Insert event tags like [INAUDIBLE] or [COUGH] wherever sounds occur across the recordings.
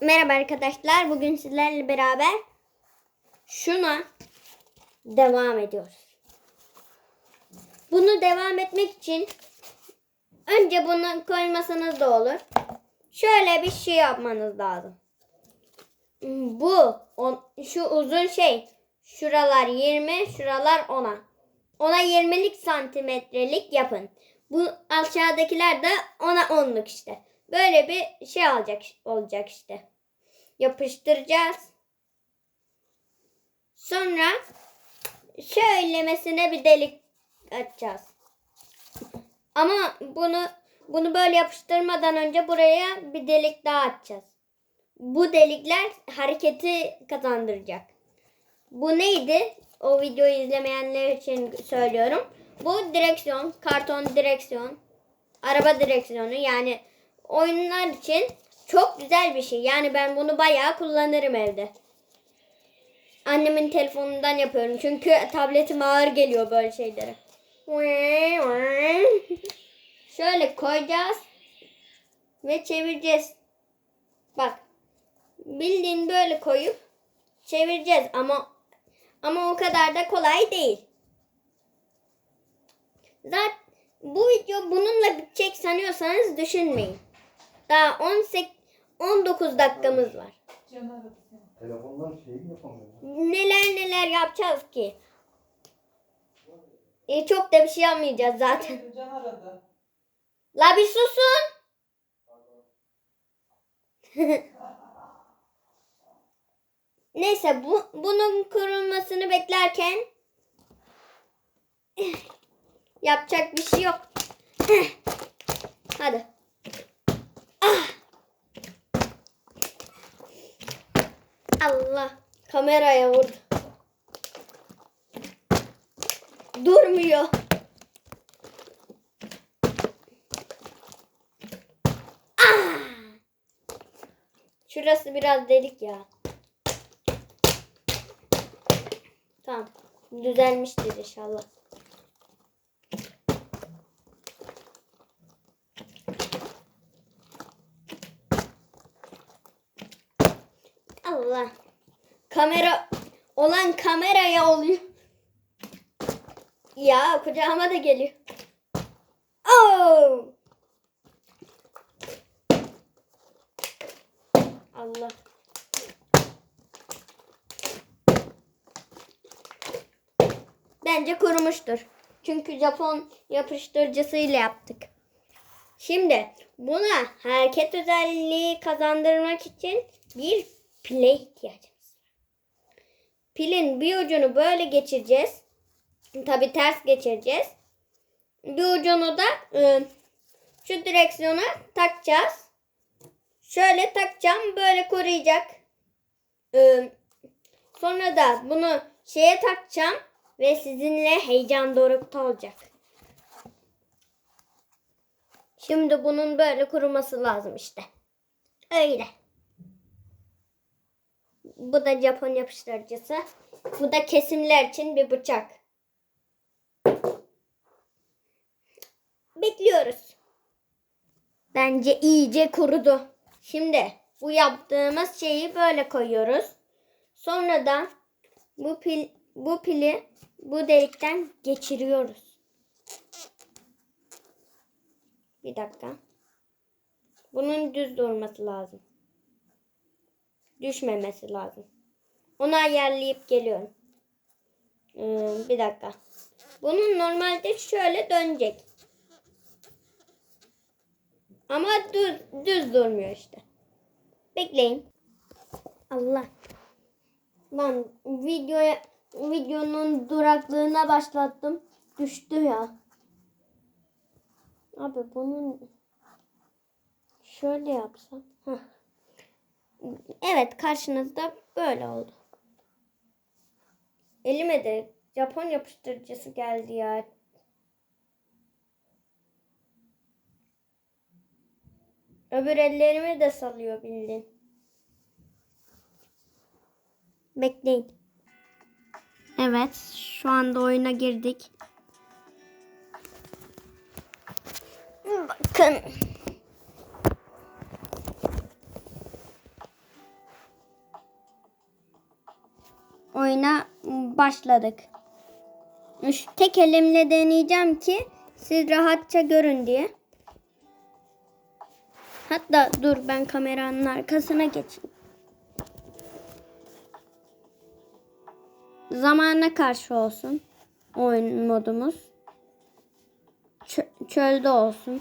Merhaba arkadaşlar. Bugün sizlerle beraber şuna devam ediyoruz. Bunu devam etmek için önce bunu koymasanız da olur. Şöyle bir şey yapmanız lazım. Bu şu uzun şey şuralar 20, şuralar 10'a. Ona 20'lik santimetrelik yapın. Bu aşağıdakiler de ona 10'luk işte. Böyle bir şey alacak olacak işte. Yapıştıracağız. Sonra şöylemesine bir delik açacağız. Ama bunu bunu böyle yapıştırmadan önce buraya bir delik daha açacağız. Bu delikler hareketi kazandıracak. Bu neydi? O videoyu izlemeyenler için söylüyorum. Bu direksiyon, karton direksiyon, araba direksiyonu yani oyunlar için çok güzel bir şey. Yani ben bunu bayağı kullanırım evde. Annemin telefonundan yapıyorum. Çünkü tabletim ağır geliyor böyle şeylere. Şöyle koyacağız ve çevireceğiz. Bak. Bildiğin böyle koyup çevireceğiz ama ama o kadar da kolay değil. Zaten bu video bununla bitecek sanıyorsanız düşünmeyin. Daha 18 19 dakikamız var. Telefondan şeyi yapamıyorum. Neler neler yapacağız ki? E, çok da bir şey yapmayacağız zaten. Can aradı. La bir susun. [LAUGHS] Neyse bu bunun kurulmasını beklerken [LAUGHS] yapacak bir şey yok. [LAUGHS] Hadi. Ah. Allah kameraya vurdu. Durmuyor. Ah! Şurası biraz delik ya. Tamam. Düzelmiştir inşallah. Allah. Kamera olan kameraya oluyor. Ya kucağıma da geliyor. Oh! Allah. Bence kurumuştur. Çünkü Japon yapıştırıcısıyla yaptık. Şimdi buna hareket özelliği kazandırmak için bir pile ihtiyacımız var. Pilin bir ucunu böyle geçireceğiz. Tabi ters geçireceğiz. Bir ucunu da e, şu direksiyona takacağız. Şöyle takacağım böyle koruyacak. E, sonra da bunu şeye takacağım ve sizinle heyecan dorukta olacak. Şimdi bunun böyle kuruması lazım işte. Öyle. Bu da Japon yapıştırıcısı. Bu da kesimler için bir bıçak. Bekliyoruz. Bence iyice kurudu. Şimdi bu yaptığımız şeyi böyle koyuyoruz. Sonra da bu pil bu pili bu delikten geçiriyoruz. Bir dakika. Bunun düz durması lazım. Düşmemesi lazım. Onu ayarlayıp geliyorum. Ee, bir dakika. Bunun normalde şöyle dönecek. Ama düz, düz durmuyor işte. Bekleyin. Allah. Lan videoya videonun duraklığına başlattım. Düştü ya. Abi bunun şöyle yapsam. Heh. Evet karşınızda böyle oldu. Elime de Japon yapıştırıcısı geldi ya. Öbür ellerimi de salıyor bildiğin. Bekleyin. Evet, şu anda oyuna girdik. Bakın. Başladık. Şu tek elimle deneyeceğim ki siz rahatça görün diye. Hatta dur ben kameranın arkasına geçeyim. Zamana karşı olsun oyun modumuz. Çö- çölde olsun.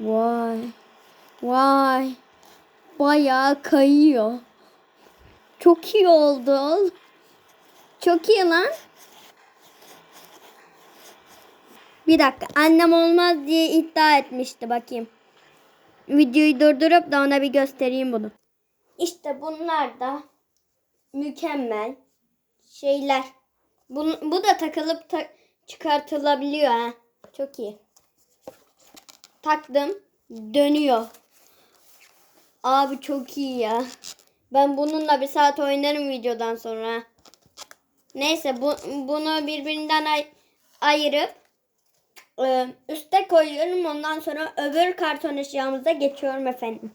Vay. Vay. Bayağı kayıyor. Çok iyi oldu. Çok iyi lan. Bir dakika. Annem olmaz diye iddia etmişti bakayım. Videoyu durdurup da ona bir göstereyim bunu. İşte bunlar da mükemmel şeyler. Bu, bu da takılıp ta- çıkartılabiliyor ha. Çok iyi. Taktım. Dönüyor. Abi çok iyi ya. Ben bununla bir saat oynarım videodan sonra. Neyse bu, bunu birbirinden ay- ayırıp e, üste koyuyorum. Ondan sonra öbür karton eşyamıza geçiyorum efendim.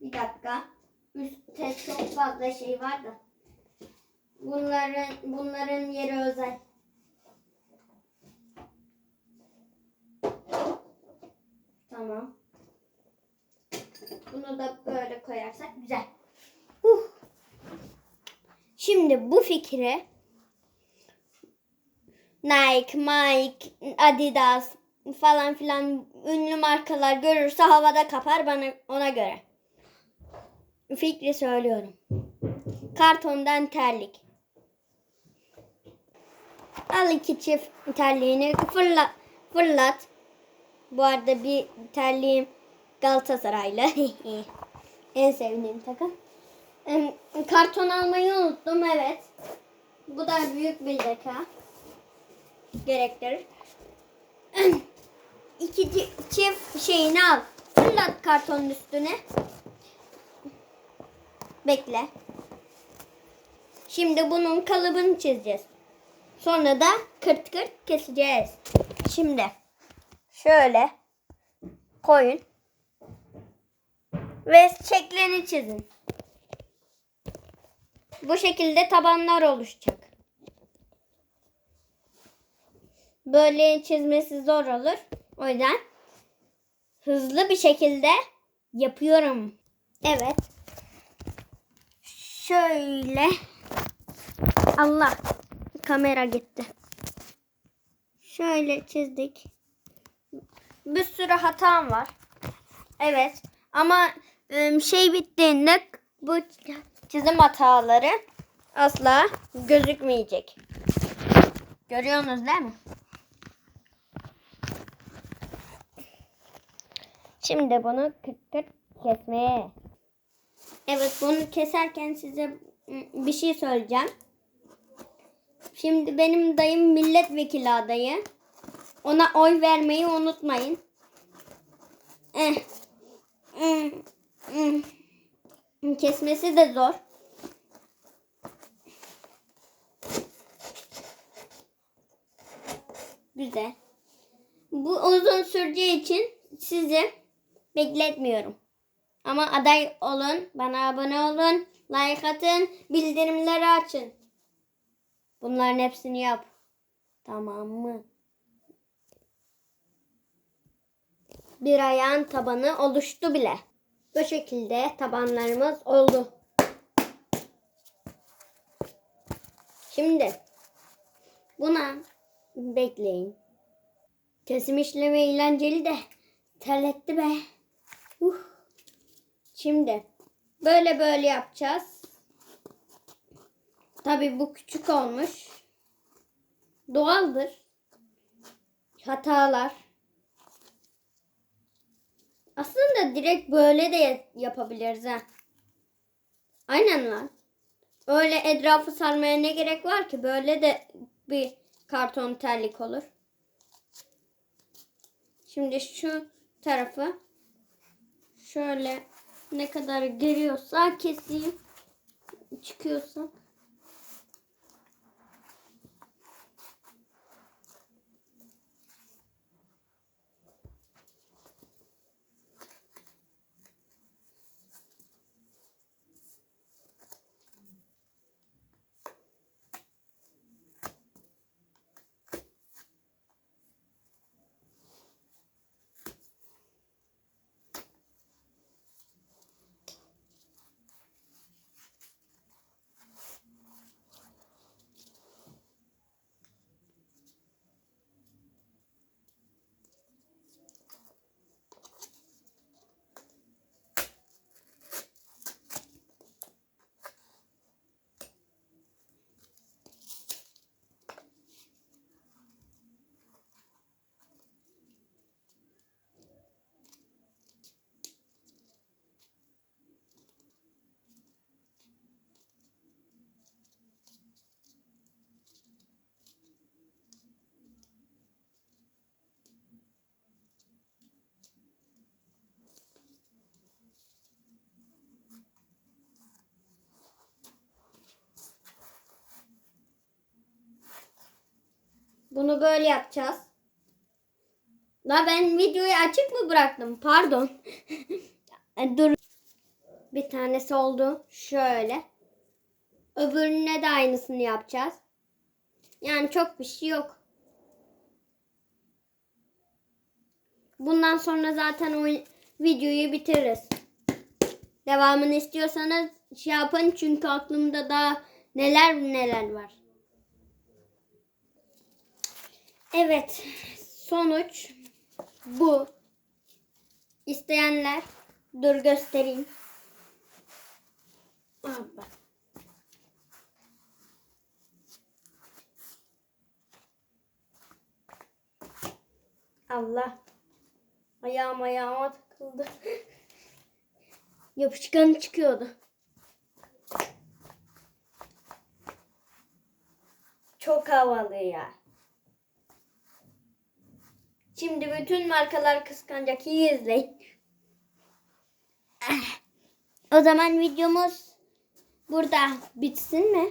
Bir dakika. Üstte çok fazla şey var da. Bunların bunların yeri özel. Tamam. Bunu da koyarsak güzel. Huh. Şimdi bu fikri Nike, Mike, Adidas falan filan ünlü markalar görürse havada kapar bana ona göre. Fikri söylüyorum. Kartondan terlik. Al iki çift terliğini fırlat. Fırlat. Bu arada bir terliğim Galatasaraylı. [LAUGHS] en sevdiğim takım. Karton almayı unuttum evet. Bu da büyük bir zeka. Gerektirir. İki çi- çift şeyini al. Fırlat kartonun üstüne. Bekle. Şimdi bunun kalıbını çizeceğiz. Sonra da kırt kırt keseceğiz. Şimdi şöyle koyun. Ve şeklini çizin. Bu şekilde tabanlar oluşacak. Böyle çizmesi zor olur. O yüzden hızlı bir şekilde yapıyorum. Evet. Şöyle. Allah. Kamera gitti. Şöyle çizdik. Bir sürü hatam var. Evet. Ama şey bittiğinde bu çizim hataları asla gözükmeyecek. Görüyorsunuz değil mi? Şimdi bunu kırt kırt kesmeye. Evet bunu keserken size bir şey söyleyeceğim. Şimdi benim dayım milletvekili adayı. Ona oy vermeyi unutmayın. Eh. Hmm. Kesmesi de zor. Güzel. Bu uzun süreceği için sizi bekletmiyorum. Ama aday olun, bana abone olun, like atın, bildirimleri açın. Bunların hepsini yap. Tamam mı? Bir ayağın tabanı oluştu bile. Bu şekilde tabanlarımız oldu. Şimdi buna bekleyin. Kesim işlemi eğlenceli de terletti be. Uh. Şimdi böyle böyle yapacağız. Tabii bu küçük olmuş. Doğaldır. Hatalar. Aslında direkt böyle de yapabiliriz ha. Aynen lan. Öyle etrafı sarmaya ne gerek var ki? Böyle de bir karton terlik olur. Şimdi şu tarafı şöyle ne kadar geliyorsa keseyim. Çıkıyorsa. Bunu böyle yapacağız. La ben videoyu açık mı bıraktım? Pardon. [LAUGHS] E, Dur. Bir tanesi oldu. Şöyle. Öbürüne de aynısını yapacağız. Yani çok bir şey yok. Bundan sonra zaten o videoyu bitiririz. Devamını istiyorsanız şey yapın çünkü aklımda daha neler neler var. Evet, sonuç bu. İsteyenler dur göstereyim. Hoppa. Allah. Ayağım ayağıma takıldı. Yapışkan çıkıyordu. Çok havalı ya. Şimdi bütün markalar kıskanacak. İyi izleyin. Ah. O zaman videomuz burada bitsin mi?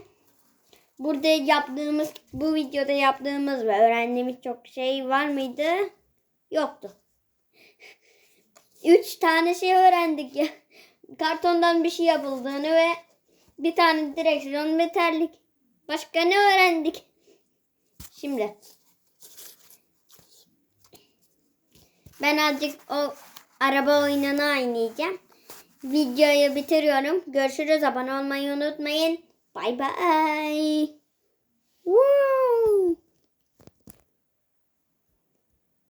Burada yaptığımız, bu videoda yaptığımız ve öğrendiğimiz çok şey var mıydı? Yoktu. Üç tane şey öğrendik ya. Kartondan bir şey yapıldığını ve bir tane direksiyon ve terlik. Başka ne öğrendik? Şimdi. Ben azıcık o araba oyununu oynayacağım. Videoyu bitiriyorum. Görüşürüz. Abone olmayı unutmayın. Bay bay. Woo!